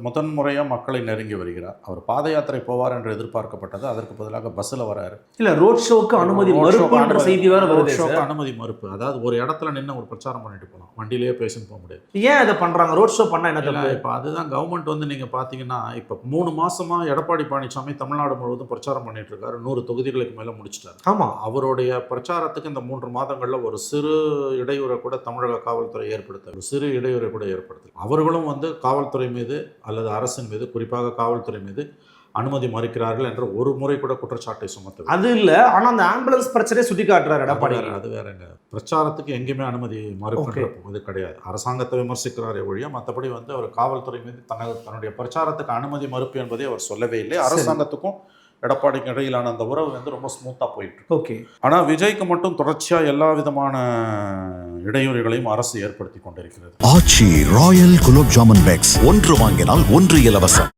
முதன் முறையாக மக்களை நெருங்கி வருகிறார். அவர் பாத யாத்திரை போவார் என்று எதிர்பார்க்கப்பட்டது. அதற்கு பதிலாக பஸ்ஸில் வராரு. இல்ல ரோட் ஷோக்கு அனுமதி அனுமதி- செய்தி வேற road வருது show க்கு சார். அனுமதி மறுப்பு. அதாவது ஒரு இடத்துல நின்று ஒரு பிரச்சாரம் பண்ணிட்டு போகலாம் வண்டியிலேயே பேசின்னு போக முடியாது. ஏன் இதை பண்றாங்க? ரோட் ஷோ பண்ணா என்ன இப்போ அதுதான் கவர்மெண்ட் வந்து நீங்கள் பார்த்தீங்கன்னா இப்போ மூணு மாசமா எடப்பாடி பழனிசாமி தமிழ்நாடு முழுவதும் பிரச்சாரம் பண்ணிட்டு இருக்காரு. நூறு தொகுதிகளுக்கு மேலே முடிச்சிட்டாரு. ஆமா. அவருடைய பிரச்சாரத்துக்கு இந்த மூன்று மாதங்களில் ஒரு சிறு இடையூறை கூட தமிழக காவல்துறை ஏற்படுத்த ஒரு சிறு இடையூறை கூட ஏற்படுத்தல. அவர்களும் வந்து காவல்துறை மீது அல்லது அரசின் மீது குறிப்பாக காவல்துறை மீது அனுமதி மறுக்கிறார்கள் என்ற ஒரு முறை கூட குற்றச்சாட்டை சுமத்த அது இல்ல. ஆனா அந்த ஆம்புலன்ஸ் பிரச்சனையை சுட்டி காட்டுறாரு எடப்பாடி. அது வேறங்க பிரச்சாரத்துக்கு எங்கேயுமே அனுமதி மறுக்கின்ற இது கிடையாது. அரசாங்கத்தை விமர்சிக்கிறாரே ஒழிய மற்றபடி வந்து அவர் காவல்துறை மீது தனது தன்னுடைய பிரச்சாரத்துக்கு அனுமதி மறுப்பு என்பதை அவர் சொல்லவே இல்லை. அரசாங்கத்துக்கும் எடப்பாடிக்கு இடையிலான அந்த உறவு வந்து ரொம்ப ஸ்மூத்தாக போயிட்டு இருக்கு ஓகே. ஆனா விஜய்க்கு மட்டும் தொடர்ச்சியா எல்லா விதமான இடையூறுகளையும் அரசு ஏற்படுத்தி கொண்டிருக்கிறது. Aachi royal gulab jamun packs. ஒன்று வாங்கினால் ஒன்று இலவசம்.